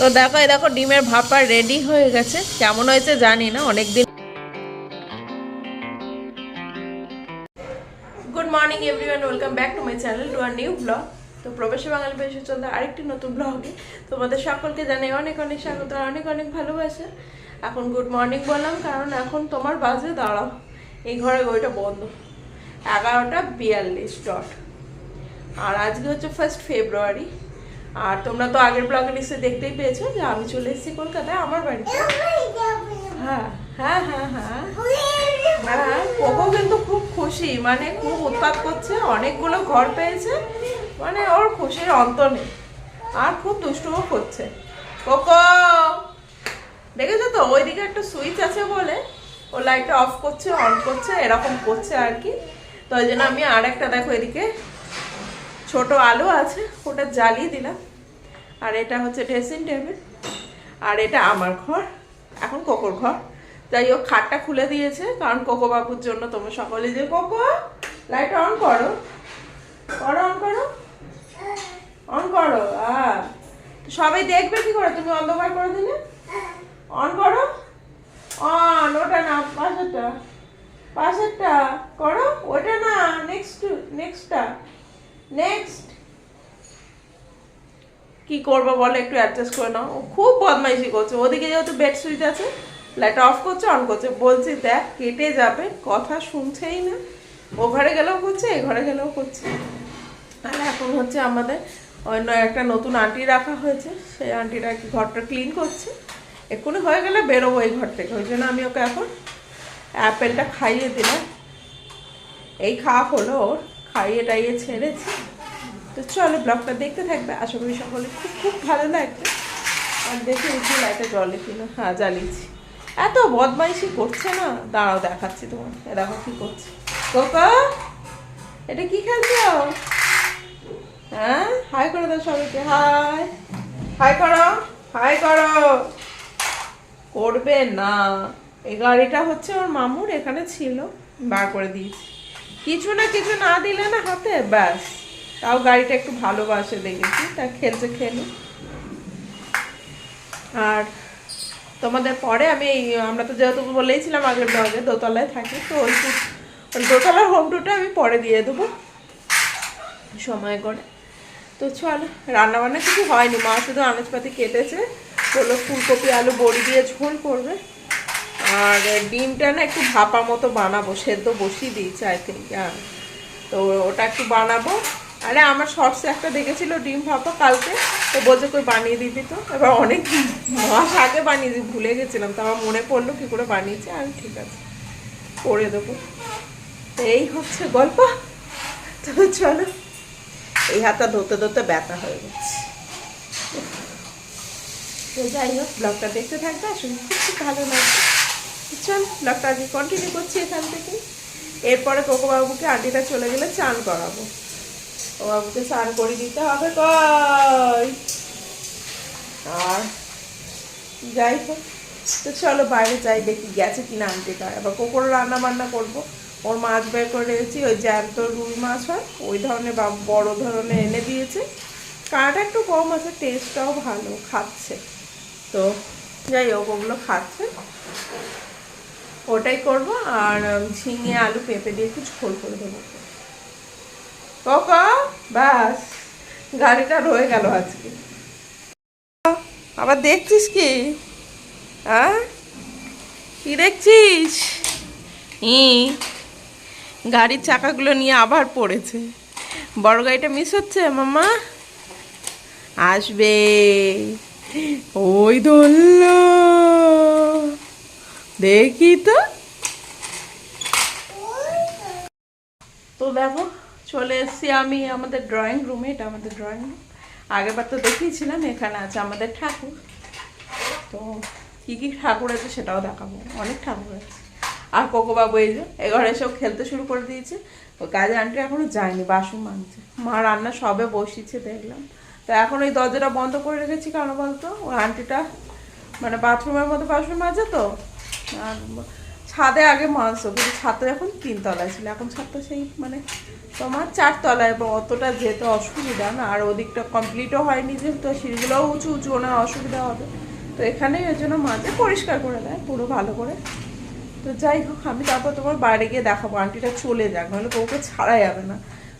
তো দেখো, এই দেখো, ডিমের ভাপা রেডি হয়ে গেছে। কেমন হয়েছে জানি না অনেক দিন good morning everyone welcome back to my channel to our new vlog তো প্রবাসী বাঙালি বেশি চলতে আরেকটি নতুন ব্লগে তোমাদের সকলকে জানাই অনেক অনেক স্বাগত, আর অনেক অনেক ভালোবাসা। এখন গুড মর্নিং বললাম, কারণ এখন তোমার বাজে, দাঁড়াও। এই ঘরে ওইটা বন্ধ। এগারোটা বিয়াল্লিশ ডট আর আজকে হচ্ছে ফার্স্ট ফেব্রুয়ারি আর তোমরা তো আগের ব্লগে নিশ্চয়ই দেখতেই পেয়েছ যে আমি চলে এসেছি কলকাতায়, আমার বাড়িতে। হ্যাঁ হ্যাঁ হ্যাঁ হ্যাঁ। হ্যাঁ কিন্তু খুব খুশি মানে খুব উৎপাত করছে, অনেকগুলো ঘর পেয়েছে মানে ওর খুশির অন্ত নেই। আর খুব দুষ্টুও করছে। কোকো দেখেছ তো, ওইদিকে একটা সুইচ আছে বলে, ও লাইটটা অফ করছে, অন করছে, এরকম করছে আর কি। তো ওই জন্য আমি আর একটা দেখো এদিকে ছোট আলু আছে, ওটা জ্বালিয়ে দিলাম। আর এটা হচ্ছে ড্রেসিং টেবিল আর এটা আমার ঘর, এখন কোকোর ঘর। যাই হোক, খাটটা খুলে দিয়েছে, কারণ কোকো বাবুর জন্য তোমরা সকলে যে, কোকো লাইট অন করো। করো অন করো। অন করো সবাই দেখবে কি করে? তুমি অন্ধকার করে দিলে? অন করো। অন ওটা না, পাশেরটা। পাশেরটা, করো ওটা না নেক্সট নেক্সটটা নেক্সট কি করব বলো, একটু অ্যাডজাস্ট করে নাও। ও খুব বদমাইশি করছে। ওদিকে যেহেতু বেড সুইচ আছে লাইট অফ করছে অন করছে। বলছি, দেখ, কেটে যাবে, কথা শুনছেই না। ও ঘরে গেলেও করছে, এ ঘরে গেলেও করছে। আর এখন হচ্ছে আমাদের অন্য একটা নতুন আন্টি রাখা হয়েছে। সেই আন্টিটা কি ঘরটা ক্লিন করছে? এক্ষুনি হয়ে গেলে বেরোবো এই ঘর থেকে। ওই জন্য আমি ওকে এখন অ্যাপেলটা খাইয়ে দিলাম। এই খাওয়া হলো ওর। খাইয়ে টাইয়ে ছেড়েছি। তো চলো, ব্লগটা দেখতে থাকবে। আশা করি সকলে খুব খুব ভালো লাগবে আর দেখে উঠি লাইটে জলে কিনা হ্যাঁ জ্বালিয়েছি। এত বদমাইশি করছে না? দাঁড়াও, দেখাচ্ছি তোমার দেখো কি করছে। কোকা, এটা কি খেলছো? হ্যাঁ? হাই করে দাও সবাইকে, হাই। হাই করো হাই করো। করবে না। এই গাড়িটা হচ্ছে ওর মামুর, এখানে ছিল। বার করে দিয়েছি। কিছু না কিছু না দিলে না হাতে, ব্যাস। তাও গাড়িটা একটু ভালোবাসে দেখেছি তা খেলছে খেলে আর তোমাদের পরে আমি, আমরা তো যেহেতু বলেইছিলাম আগের ব্লগে দোতলায় থাকি, তো ওই দোতলার হোম টুটা আমি পরে দিয়ে দেবো। সময় করে। তো চল, রান্নাবান্না কিছু হয়নি, মা শুধু আনাজপাতি কেটেছে, বলল ফুলকপি, আলু, বড়ি দিয়ে ঝোল করবে। আর ডিমটা না একটু ভাপা মতো বানাবো, সেদ্ধ বসিয়ে দিয়েছে আই থিঙ্ক হ্যাঁ। তো ওটা একটু বানাবো। আরে, আমার শর্টসে একটা দেখেছিল ডিম ভাপা কালকে, তো বলছে কই বানিয়ে দিবি তো? এবার অনেক মাস আগে বানিয়ে দিই ভুলে গেছিলাম। তো আমার মনে পড়ল কী করে বানিয়েছে আর ঠিক আছে, করে দেবো। এই হচ্ছে গল্প। তো চলো, এই হাতটা ধরতে ধরতে ব্যথা হয়ে গেছে। তো যাই হোক, ব্লগটা দেখতে থাকবে আসলে খুব ভালো লাগবে। চল ব্লগটা আজকে কন্টিনিউ করছি এখান থেকে। এরপরে কোকো বাবুকে আন্টিটা চলে গেলে চান করাবো। ও বাবুকে চান করে দিতে হবে, কই? আর যাই হোক, তো চলো বাইরে যাই, দেখি গেছে কিনা আন্টিটা। এবার কোকোর রান্না বান্না করব। ওর মাছ বের করে রেখেছি, ওই জ্যান্ত রুই মাছ হয়, ওই ধরনের বা বড় ধরনের এনে দিয়েছে। কাঁটা একটু কম আছে টেস্টটাও ভালো, খাচ্ছে। তো যাই হোক, ওগুলো খাচ্ছে। ওটাই করব আর ঝিঙে, আলু, পেঁপে দিয়ে একটু ঝোল করে দেবো। ব্যাস, গাড়িটা রয়ে গেল আজকে। আবার দেখছিস কি? হ্যাঁ? কি দেখছিস? ই, গাড়ির চাকাগুলো নিয়ে আবার পড়েছে। বড় গাড়িটা মিস হচ্ছে মামা আসবে। ওই ধরল। দেখি তো। তো দেখো, চলে এসেছি আমি আমাদের ড্রয়িং রুমে এটা আমাদের ড্রয়িং রুম আগেরবার তো দেখিয়েছিলাম, এখানে আছে আমাদের ঠাকুর। তো কী কী ঠাকুর আছে সেটাও দেখাবো। অনেক ঠাকুর আছে। আর কোকো বাবু এই যে এঘরে এসেও খেলতে শুরু করে দিয়েছে। ওই কাজে আন্টি এখনও যায়নি, বাসন মানছে। মা রান্না সবে বসিয়েছে, দেখলাম। তো এখন ওই দরজাটা বন্ধ করে রেখেছি, কেন বলতো? ওই আন্টিটা মানে বাথরুমের মধ্যে বাসন মাজে তো। আর ছাদে আগে মাংস কিন্তু ছাদটা এখন তিনতলায় ছিল, এখন ছাদটা সেই মানে তোমার চারতলায়, এবং অতটা যেতে অসুবিধা না। আর ওদিকটা কমপ্লিটও হয়নি যেহেতু সিঁড়িগুলোও উঁচু উঁচু ওনার অসুবিধা হবে। তো এখানেই ওই জন্য মাঝে পরিষ্কার করে দেয়, পুরো ভালো করে। তো যাই হোক, আমি তারপর তোমার বাইরে গিয়ে দেখাবো। আন্টিটা চলে যাক, নাহলে বউকে ছাড়া যাবে না।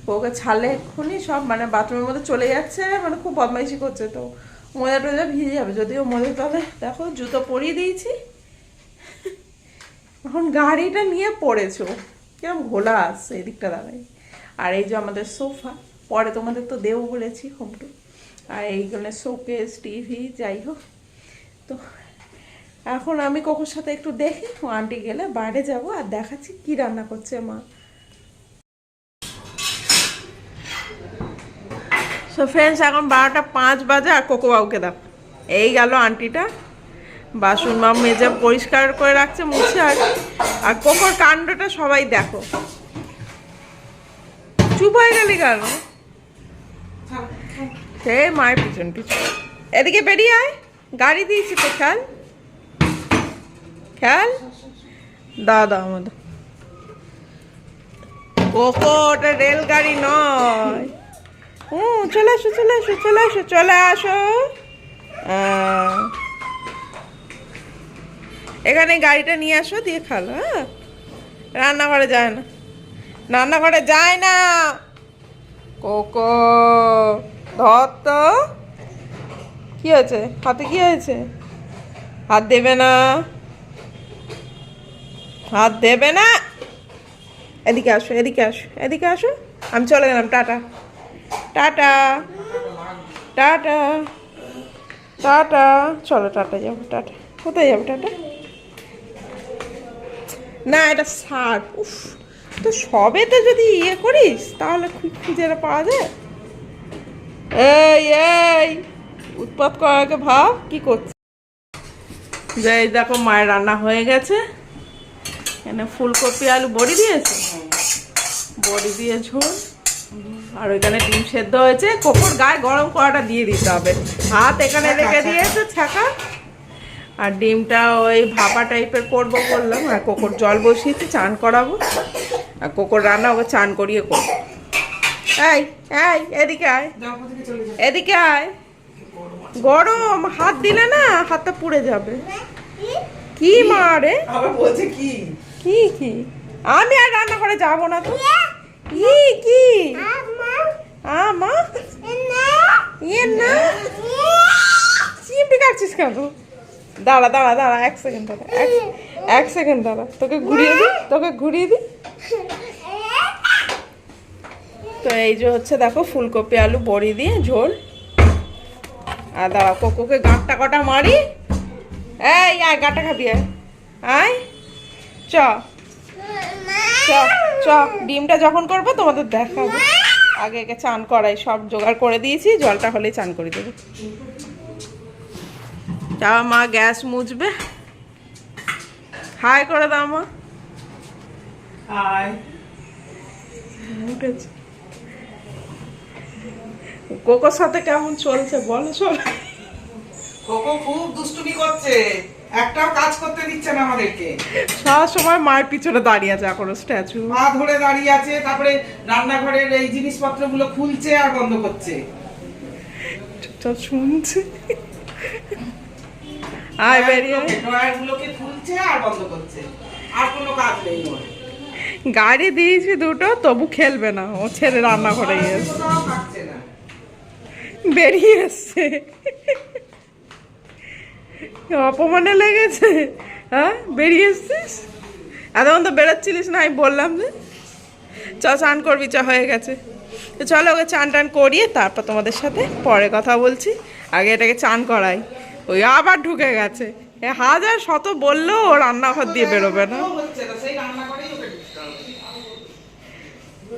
বউকে ছাড়লে এক্ষুনি সব মানে বাথরুমের মধ্যে চলে যাচ্ছে মানে খুব বদমাইশি করছে। তো মোজা টোজা ভিজে যাবে, যদিও মজা তবে দেখো জুতো পরিয়ে দিয়েছি। এখন গাড়িটা নিয়ে পড়েছো। কিরম ঘোলা আসছে এদিকটা দাঁড়াই। আর এই যে আমাদের সোফা, পরে তোমাদের তো দেবো বলেছি হোমটু আর এইগুলো শোকেস টিভি যাই হোক। তো এখন আমি কোকোর সাথে একটু দেখি, আন্টি গেলে বাইরে যাব আর দেখাচ্ছি কি রান্না করছে মা। সো ফ্রেন্ডস এখন বারোটা পাঁচ বাজে আর কোকো বাবুকে দাও এই গেল আন্টিটা। বাসন মা মেজে পরিষ্কার করে রাখছে, মুছে আর আর কোকোর কাণ্ডটা সবাই দেখো। চুপ হয়ে গেলি কেন? সে মায়ের পিছন পিছন। এদিকে বেরিয়ে আয়, গাড়ি দিয়েছি তো, খেয়াল? খেয়াল? দাদা আমাদের কোকো ওটা রেলগাড়ি নয়। হুম, চলে আসো চলে আসো চলে আসো চলে আসো। এখানে গাড়িটা নিয়ে আসো, দিয়ে খালো হ্যাঁ? রান্নাঘরে যায় না। রান্নাঘরে যায় না। কোকো, ধর তো। কি হয়েছে? হাতে কি হয়েছে? হাত দেবে না। হাত দেবে না। এদিকে আসো এদিকে আসো এদিকে আসো। আমি চলে গেলাম, টাটা। টাটা। টাটা। টাটা। চলো, টাটা যাব, টাটা। কোথায় যাব, টাটা? না এটা সার। উফ তো সবেতে যদি ইয়ে করিস তাহলে খুব খুঁজেরা পাওয়া যায়। এই এই উৎপাত করাকে ভাব কি করছে যাই দেখো মায়ের রান্না হয়ে গেছে। এখানে ফুলকপি আলু বড়ি দিয়েছে? বড়ি দিয়ে ঝোল। আর ওইখানে ডিম সেদ্ধ হয়েছে। কোকোর গায়ে গরম করাটা দিয়ে দিতে হবে। হাত এখানে রেখে দিয়েছে ছাকা আর ডিমটা ওই ভাপা টাইপের করব বললাম আর কোকোর জল বসিয়েছি চান করাবো। আর কোকোর রান্না ওকে চান করিয়ে করব। এই এই এদিকে আয়। এদিকে আয়। গরম হাত দিলে না হাতটা পুড়ে যাবে। কি মা রে? বলছে কি? কি কি? আমি আর রান্না করে যাব না তো? কি? কি আমা ইয়ে না। চিমটি কাটছিস কেন? দাঁড়া দাঁড়া দাঁড়া, এক সেকেন্ড দাঁড়া, এক- সেকেন্ড দাঁড়া। তোকে ঘুরিয়ে দিই, তোকে ঘুরিয়ে দিই। তো এই যে হচ্ছে, দেখো, ফুলকপি, আলু, বড়ি দিয়ে ঝোল। আর দাঁড়া, কোকোকে গাঁটটা কটা মারি? এই, আয় গাঁটা খাবি, আয়। চ চ। ডিমটা যখন করব, তোমাদের দেখাবো। আগে একে চান করাই, সব জোগাড় করে দিয়েছি, জলটা হলেই চান করে দেবো। তা মা গ্যাস মুছবে। হাই করে দাও মা। উঠেছে কোকোর সাথে কেমন চলছে বলো সবাই কোকো খুব দুষ্টুমি করছে। একটাও কাজ করতে দিচ্ছে না আমাদেরকে। সব সময় মায়ের পিছনে দাঁড়িয়ে আছে এখনও স্ট্যাচু। মা ধরে দাঁড়িয়ে আছে তারপরে রান্নাঘরের এই জিনিসপত্রগুলো খুলছে আর বন্ধ করছে। শুনছে। আয় বেরিয়ে। আয়। ড্রয়ার খুলছে আর বন্ধ করছে। আর কোনো কাজ নেই ওর। গাড়ি দিয়েছি দুটো তবু খেলবে না। ও ছেড়ে রান্না করে গিয়েছে। বেরিয়ে এসছে। অপমানে লেগেছে। হ্যাঁ বেরিয়ে এসছিস? এতক্ষণ তো বেরোচ্ছিলিস না আমি বললাম যে। চ চান করবি চ হয়ে গেছে। তো চলো ওকে চান টান করিয়ে তারপর তোমাদের সাথে পরে কথা বলছি। আগে এটাকে চান করাই। ওই আবার ঢুকে গেছে। হাজার শত বললেও ও রান্নাঘর দিয়ে বেরোবে না।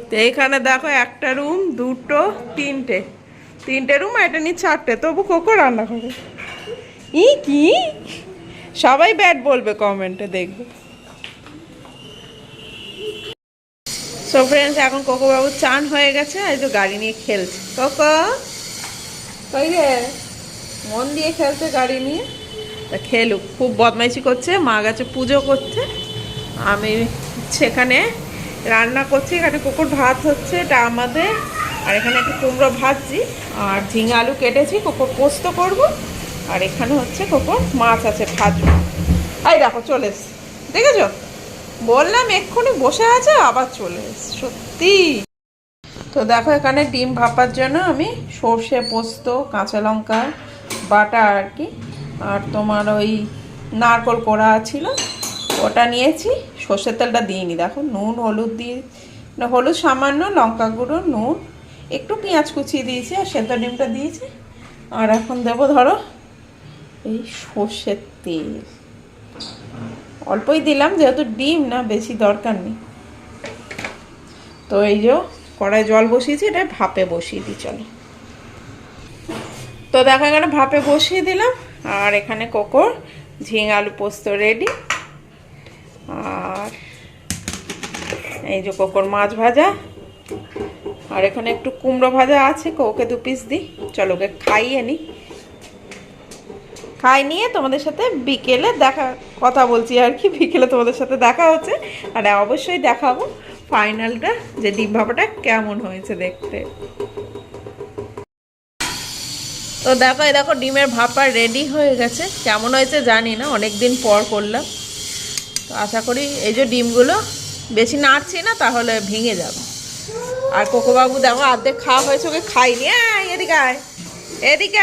তো এইখানে দেখো একটা রুম, দুটো, তিনটে। তিনটে রুম এটা নিয়ে চারটে। তবু কোকো রান্না করে ই কি? সবাই ব্যাট বলবে কমেন্টে, দেখবে। সো ফ্রেন্ডস এখন কোকো বাবু চান হয়ে গেছে এই তো গাড়ি নিয়ে খেলছে। কোকো কই রে? মন দিয়ে খেলছে গাড়ি নিয়ে। তা খেলুক, খুব বদমাইশি করছে, মা গেছে পুজো করতে। আমি সেখানে রান্না করছি, এখানে কুকুর ভাত হচ্ছে এটা আমাদের আর এখানে একটু কুমড়ো ভাজছি, আর ঝিঙে আলু কেটেছি, কুকুর পোস্ত করব, আর এখানে হচ্ছে কুকুর মাছ আছে ভাজবো। এই দেখো, চলে এসছে। দেখেছ? বললাম এক্ষুনি বসে আছে, আবার চলে এসছে, সত্যি। তো দেখো, এখানে ডিম ভাপার জন্য আমি সর্ষে পোস্ত, কাঁচা লঙ্কা বাটা আর কি। আর তোমার ওই নারকল কোড়া ছিল, ওটা নিয়েছি। সর্ষের তেলটা দিইনি, দেখো নুন, হলুদ দিয়ে হলুদ সামান্য, লঙ্কা গুঁড়ো, নুন, একটু পেঁয়াজ কুচিয়ে দিয়েছি আর সেদ্ধ ডিমটা দিয়েছি। আর এখন দেবো ধরো এই সর্ষের তেল। অল্পই দিলাম, যেহেতু ডিম, না, বেশি দরকার নেই। তো এই যে কড়াই জল বসিয়েছি, এটা ভাপে বসিয়ে দিই, চলো। তো দেখো, এখানে ভাপে বসিয়ে দিলাম, আর এখানে কোকর ঝিঙে আলু পোস্ত রেডি আর এই যে কোকর মাছ ভাজা, আর এখানে একটু কুমড়ো ভাজা আছে ওকে দু পিস দিই। চলো, ওকে খাইয়ে নিই। খাই নিয়ে তোমাদের সাথে বিকেলে দেখা, কথা বলছি আর কি, বিকেলে তোমাদের সাথে দেখা হচ্ছে। আর অবশ্যই দেখাবো ফাইনালটা, যে ডিম ভাপাটা কেমন হয়েছে দেখতে। তো দেখো, এই দেখো, ডিমের ভাপা রেডি হয়ে গেছে। কেমন হয়েছে জানি না অনেক দিন পর করলাম। তো আশা করি এই যে ডিমগুলো বেশি নাড়ছি না, তাহলে ভেঙে যাবে। আর কোকোবাবু দেখো, অর্ধেক খাওয়া হয়েছে, ওকে খাইনি। এদিকে আয়। এদিকে।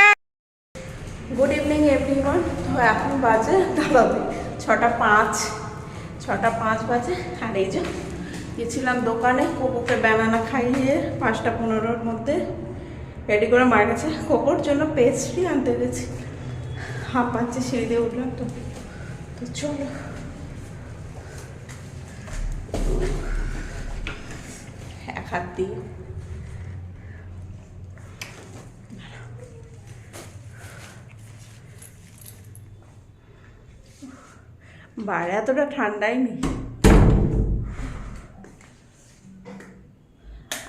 গুড ইভিনিং এভরিওয়ান তো এখন বাজে দাঁড়াবে ছটা পাঁচ। ছটা পাঁচ বাজে। আর এই যে গেছিলাম দোকানে, কোকোকে ব্যানানা খাইয়ে, পাঁচটা পনেরোর মধ্যে রেডি করে মার গেছে কোকোর জন্য পেস্ট্রি আনতে গেছি। হাফ পাচ্ছি সিঁড়ি দিয়ে উঠলাম তো। তো চলো। এক হাত দিয়ে। বাইরে এতটা ঠান্ডাই নেই।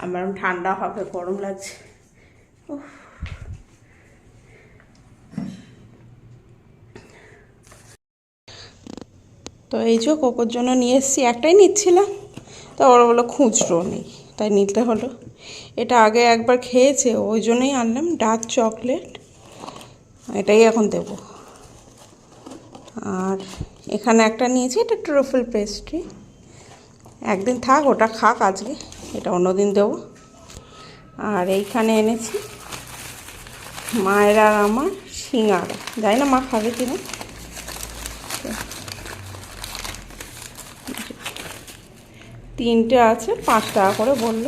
আমার ঠান্ডা হবে, গরম লাগছে। তো এই যে কোকোর জন্য নিয়ে এসেছি, একটাই নিচ্ছিলাম। তো ওরা বলল খুচরো নেই, তাই নিতে হলো। এটা আগে একবার খেয়েছে, ওই জন্যই আনলাম, ডার্ক চকলেট। এটাই এখন দেবো। আর এখানে একটা নিয়েছি, এটা ট্রুফল পেস্ট্রি। একদিন থাক, ওটা খাক আজকে, এটা অন্যদিন দেবো। আর এইখানে এনেছি মায়ের আর আমার সিঙ্গারা। জানি না মা খাবে কিনা। তিনটে আছে পাঁচ টাকা করে বলল।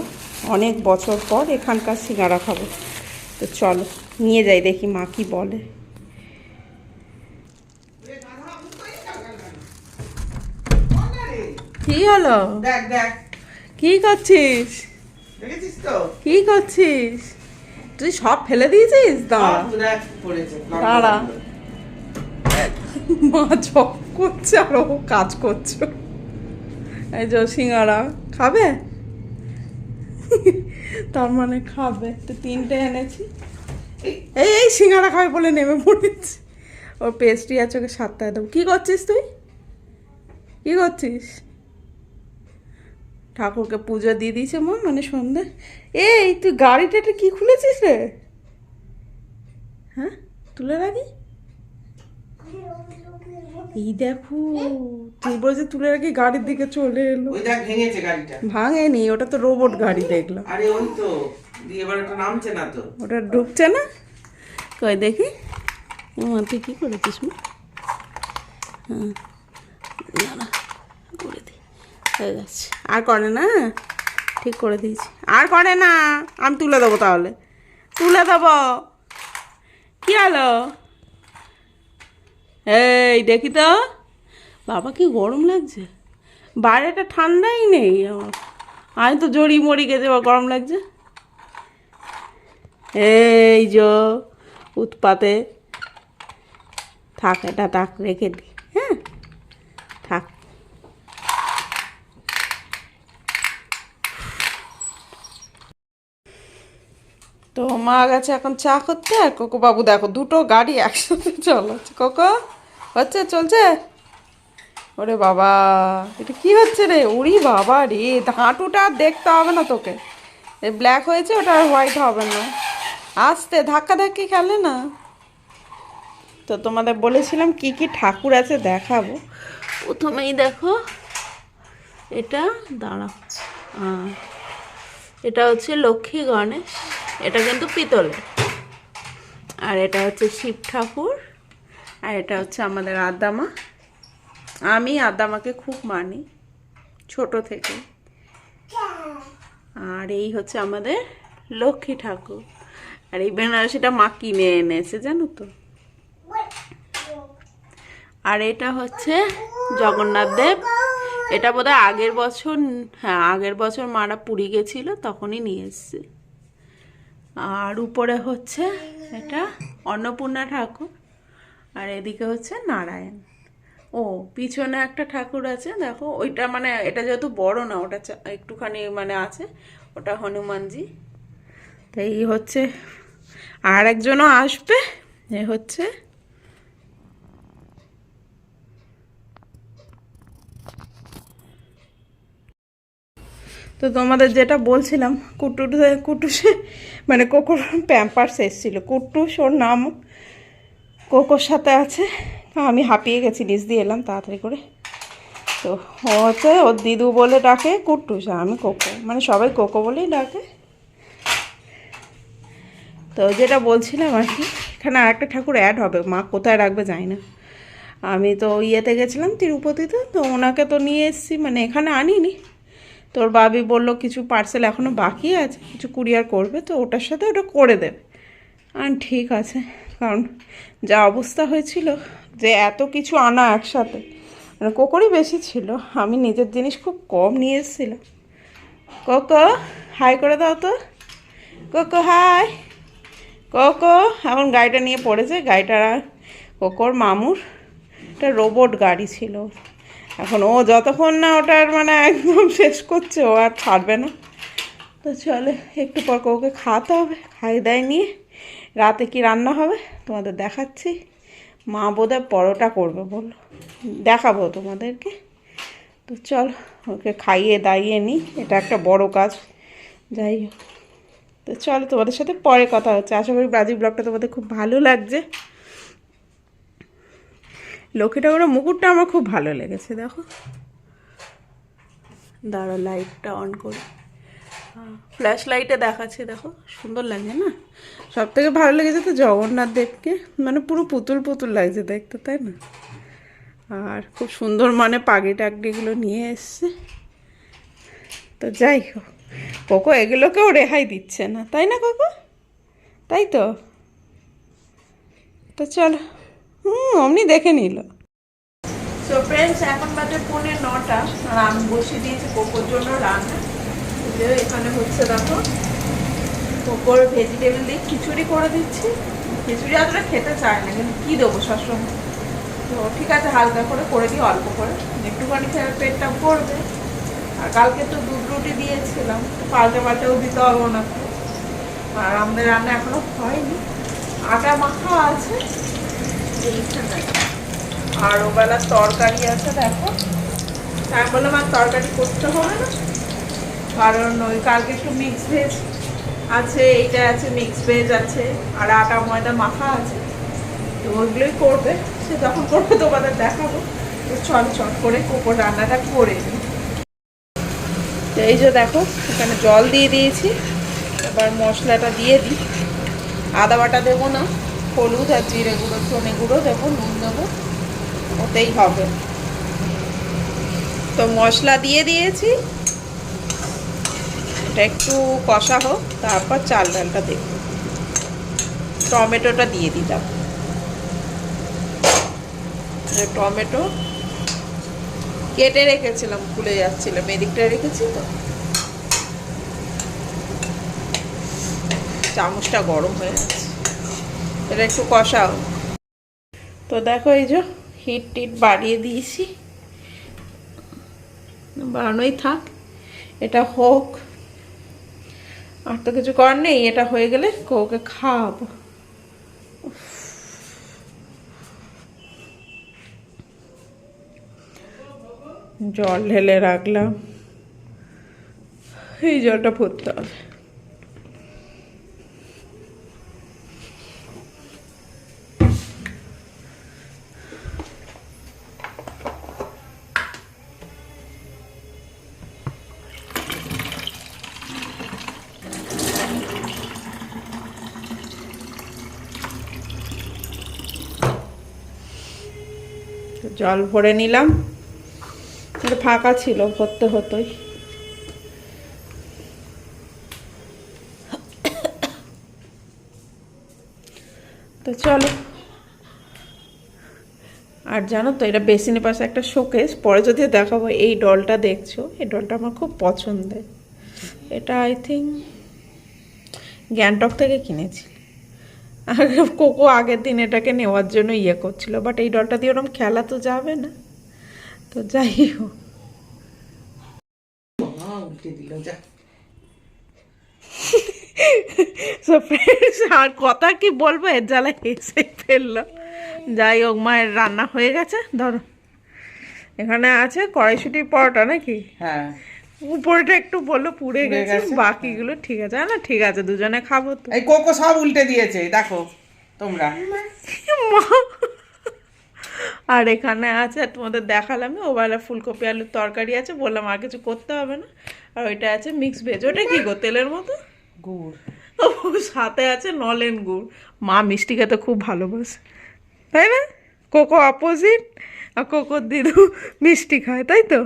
অনেক বছর পর এখানকার সিঙ্গারা খাব। তো চলো নিয়ে যাই দেখি মা কি বলে। কি হলো? দেখ দেখ। কি করছিস? কি করছিস? তুই সব ফেলে দিয়েছিস? দাঁড়া দাঁড়া। মা চপ করছে আর ও কাজ করছে। এই যে সিঙ্গারা খাবে? তার মানে খাবে। তো তিনটে এনেছি। এই এই সিঙ্গারা খাবে বলে নেমে পড়েছি। ওর পেস্ট্রি আছে ওকে সাতটায় দেবো। কী করছিস তুই? কী করছিস? ঠাকুরকে পুজো দিয়ে দিয়েছে মা মানে সন্ধে। এই তুই গাড়িটা এটা কি খুলেছিস রে? হ্যাঁ? তুলে রাখি? এই দেখো তুই বলছে তুলে রাখি গাড়ির দিকে চলে এলো। দেখ ভেঙেছে গাড়িটা। ভাঙেনি ওটা তো রোবট গাড়ি দেখলাম আরে ওই তো এবার ওটা নামছে না তো। ওটা ঢুকছে না? কই দেখি। তুই কী করেছিস মা? হ্যাঁ করে দি। হয়ে যাচ্ছে। আর করে না? ঠিক করে দিয়েছি। আর করে না? আমি তুলে দেবো তাহলে। তুলে দেবো। কী হলো? এই, দেখি তো। বাবা, কি গরম লাগছে। বাইরেটা ঠান্ডাই নেই আমার। আমি তো জড়ি মরি গেছে আবার গরম লাগছে। এই যো, উৎপাতে। থাক, এটা থাক, রেখে দিই হ্যাঁ থাক তো মা গেছে এখন চা করতে, আর কোকো বাবু দেখো দুটো গাড়ি একসাথে চলাচ্ছে। কোকো, হচ্ছে, চলছে? ওরে বাবা, এটা কি হচ্ছে রে? উড়ি বাবা রে হাঁটুটা দেখতে হবে না তোকে। এই ব্ল্যাক হয়েছে, ওটা আর হোয়াইট হবে না। আসতে, ধাক্কা ধাক্কি খেলে না। তো তোমাদের বলেছিলাম কি কি ঠাকুর আছে দেখাবো। প্রথমেই দেখো, এটা দাঁড়া এটা হচ্ছে লক্ষ্মী গণেশ। এটা কিন্তু পিতলের। আর এটা হচ্ছে শিব ঠাকুর, আর এটা হচ্ছে আমাদের আদামা। আমি আদামাকে খুব মানি, ছোট থেকে। আর এই হচ্ছে আমাদের লক্ষ্মী ঠাকুর। আর এই বেনারসিটা মা কিনে এনেছে, জানো তো? আর এটা হচ্ছে জগন্নাথ দেব। এটা বোধহয় আগের বছর হ্যাঁ আগের বছর মারা পুরী গেছিল, তখনই নিয়ে এসছে। আর উপরে হচ্ছে এটা অন্নপূর্ণা ঠাকুর, আর এদিকে হচ্ছে নারায়ণ। ও, পিছনে একটা ঠাকুর আছে, দেখো, ওইটা মানে এটা যেহেতু বড় না, ওটা একটুখানি মানে আছে, ওটা হনুমানজি। তো এই হচ্ছে, আর একজনও আসবে, এ হচ্ছে তো তোমাদের যেটা বলছিলাম কুটুস কুটুসে মানে কোকোর প্যাম্পার্স এসেছিল। কুটুস, ওর নাম কোকোর সাথে আছে। আমি হাঁপিয়ে গেছি নিচ দিয়ে এলাম তাড়াতাড়ি করে। তো ও হচ্ছে ওর দিদু বলে ডাকে কুটুস আমি কোকো। মানে সবাই কোকো বলেই ডাকে। তো যেটা বলছিলাম আর কি, এখানে আরেকটা ঠাকুর অ্যাড হবে। মা কোথায় রাখবে জানি না। আমি তো ইয়েতে গেছিলাম তিরুপতিতে, তো ওনাকে তো নিয়ে এসেছি মানে এখানে আনিনি। তোর বাবি বলল কিছু পার্সেল এখনও বাকি আছে, কিছু কুরিয়ার করবে, তো ওটার সাথে ওটা করে দেবে আর ঠিক আছে, কারণ যা অবস্থা হয়েছিল, যে এত কিছু আনা একসাথে মানে কোকরই বেশি ছিল, আমি নিজের জিনিস খুব কম নিয়ে এসেছিলাম। কোকো হাই করে দাও তো। কোকো হাই কোকো, এখন গাড়িটা নিয়ে পড়েছে গাড়িটা কোকোর মামুর, একটা রোবট গাড়ি ছিল এখন ও যতক্ষণ না ওটার মানে একদম শেষ করছে, ও আর ছাড়বে না। তো চলে, একটু পর ওকে খাওয়াতে হবে, খাই দায় নিয়ে। রাতে কি রান্না হবে? তোমাদের দেখাচ্ছি। মা বোধহয় পরোটা করবে বলল। দেখাবো তোমাদেরকে। তো চল, ওকে খাইয়ে দাইয়ে নিই। এটা একটা বড় কাজ। যাই হোক। তো চলো, তোমাদের সাথে পরে কথা হচ্ছে। আশা করি ব্রাজিল ব্লগটা তোমাদের খুব ভালো লাগছে। লক্ষ্মী ঠাকুরের মুকুটটা আমার খুব ভালো লেগেছে, দেখো। দাঁড়ো লাইটটা অন করি। ফ্ল্যাশ লাইটে দেখাচ্ছে, দেখো, সুন্দর লাগছে না? সব থেকে ভালো লেগেছে তো জগন্নাথ দেবকে মানে পুরো পুতুল পুতুল লাগছে দেখতে, তাই না? আর খুব সুন্দর মানে পাগড়ি টাগড়িগুলো নিয়ে এসছে। তো যাই হোক, কোকো এগুলোকেও রেহাই দিচ্ছে না, তাই না কোকো? তাই তো? তো চলো। হুম, অমনি দেখে নিল। সো ফ্রেন্ডস এখন বাজে পৌনে নটা। আর বসিয়ে দিয়েছি কোকোর জন্য রান্না। এখানে হচ্ছে দেখো কোকোর ভেজিটেবল দিয়ে খিচুড়ি করে দিচ্ছি। খিচুড়ি আসলে খেতে চায় না, কিন্তু কী দেবো সবসময় তো ঠিক আছে, হালকা করে করে দিই, অল্প করে। একটুখানি খেয়ে পেটটা ভরবে। আর কালকে তো দুধ রুটি দিয়েছিলাম তো পাল্টে পাল্টেও দিতে হবে না আর আমাদের রান্না এখনও হয়নি। আটা মাখা আছে। আর ওবেলার তরকারি আছে, দেখো। আমি বললাম, আর তরকারি করতে হবে না। কারণ ওই কালকে একটু মিক্স ভেজ আছে, এইটা আছে মিক্স ভেজ আছে, আর আটা, ময়দা, মাখা আছে। তো ওইগুলোই করবে। সে যখন করবে, তোমাদের দেখাবো। তো চল চল করে কোকো রান্নাটা করে নিই তো এই যে দেখো, এখানে জল দিয়ে দিয়েছি। এবার মশলাটা দিয়ে দিই। আদা বাটা দেবো না। হলুদ আর জিরে গুঁড়ো, ধনে গুঁড়ো দেবো, নুন দেবো, ওতেই হবে। তো মশলা দিয়ে দিয়েছি। এটা একটু কষা হোক, তারপর চাল ডালটা দেব। টমেটোটা দিয়ে দিলাম। যে টমেটো কেটে রেখেছিলাম ভুলে যাচ্ছিলাম। এদিকটা রেখেছি তো। চামচটা গরম হয়ে গেছে। এটা একটু কষাও। তো দেখো এই যে হিট টিট বাড়িয়ে দিয়েছি। বাড়ানোই থাক, এটা হোক। আর তো কিছু করার নেই, এটা হয়ে গেলে ওকে খাওয়াবো। জল ঢেলে রাখলাম। এই জলটা ভরতে হবে। জল ভরে নিলাম। ফাঁকা ছিল, ভরতে হতোই। তো চলো। আর জানো তো, এটা বেসিনের পাশে একটা শোকেস। পরে যদি দেখাবো এই ডলটা দেখছ, এই ডলটা আমার খুব পছন্দের। এটা আই থিঙ্ক গ্যাংটক থেকে কিনেছি। আর কোকো আগের দিন এটাকে নেওয়ার জন্য ইয়ে করছিল বাট এই ডলটা দিয়ে ওরকম খেলা তো যাবে না। তো যাই হোক। সো ফ্রেন্ডস আর কথা কি বলব? এর জ্বালা হেসে ফেলল। যাই হোক মায়ের রান্না হয়ে গেছে। ধরো এখানে আছে কড়াইশুটির পরোটা নাকি? হ্যাঁ। উপরেটা একটু বলল পুড়ে গেছে। বাকিগুলো ঠিক আছে। না ঠিক আছে দুজনে খাব তো। এই কোকো সব উল্টে দিয়েছে দেখো তোমরা। আর এখানে আছে তোমাদের দেখালাম ওবেলা ফুলকপি আলুর তরকারি আছে বললাম আর কিছু করতে হবে না। আর ওইটা আছে মিক্স ভেজ ওটা কি গো তেলের মতো? গুড়। সাথে আছে নলেন গুড়। মা মিষ্টি খেতে খুব ভালোবাসে। তাই না? কোকো অপোজিট আর কোকো দিদু মিষ্টি খায় তাই তো?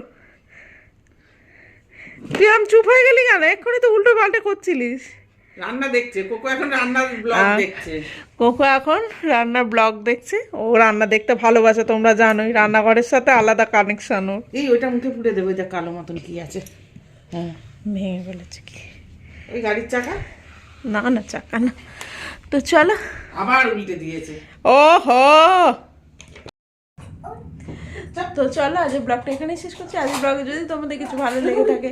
তুই আম চুপ হয়ে গেলি কেন? এক্ষুনি তো উল্টো পাল্টে করছিলিস। রান্না দেখছে কোকো এখন রান্নার ব্লগ দেখছে। কোকো এখন রান্নার ব্লগ দেখছে। ও রান্না দেখতে ভালোবাসে তোমরা জানোই রান্নাঘরের সাথে আলাদা কানেকশন ওর। এই ওইটা মুখে পুড়ে দেবো যা কালো মতন কি আছে। হ্যাঁ। ভেঙে ফেলেছে কি? ওই গাড়ির চাকা? না না চাকা না। তো চলো। আবার উল্টে দিয়েছে। ওহো! তো চলো আজ ব্লগটা এখানেই শেষ করছি। আজ ব্লগে যদি তোমাদের কিছু ভালো লেগে থাকে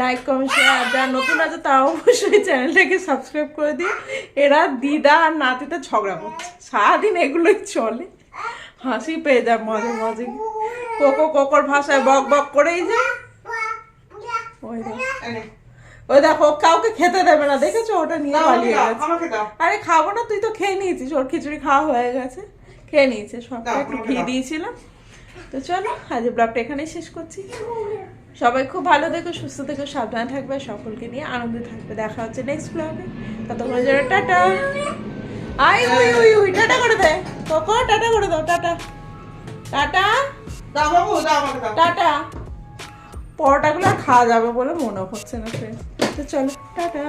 লাইক কমেন্ট শেয়ার আর যারা নতুন আছে তাও অবশ্যই চ্যানেলটাকে সাবস্ক্রাইব করে দিও। এরা দিদা আর নাতিতে ঝগড়া করছে। সারাদিন এগুলোই চলে। হাসি পেয়ে যায় মাঝে মাঝে কোকো কোকোর ভাষায় বক বক করেই যায়। ওই দেখো। ওই দেখো কাউকে খেতে দেবে না। দেখেছ? ওটা নিয়ে পালিয়ে গেছে। আরে খাব না তুই তো খেয়ে নিয়েছিস। ওর খিচুড়ি খাওয়া হয়ে গেছে। খেয়ে নিয়েছে সবটা একটু ঘি দিয়েছিলাম। তো চলো, আজ ব্লগটা এখানেই শেষ করছি। সবাই খুব ভালো থেকো, সুস্থ থেকো, সাবধানে থাকবে, সকলকে নিয়ে আনন্দে থাকবে। দেখা হচ্ছে নেক্সট ব্লগে ততক্ষণ জন্য টাটা। আই উই উই উই টাটা করে দে। কোকো, টাটা করে দাও, টাটা। টাটা। টাটা। পরোটাগুলো খাওয়া যাবে বলে মনে হচ্ছে না ফ্রেন্ড তো চলো, টাটা।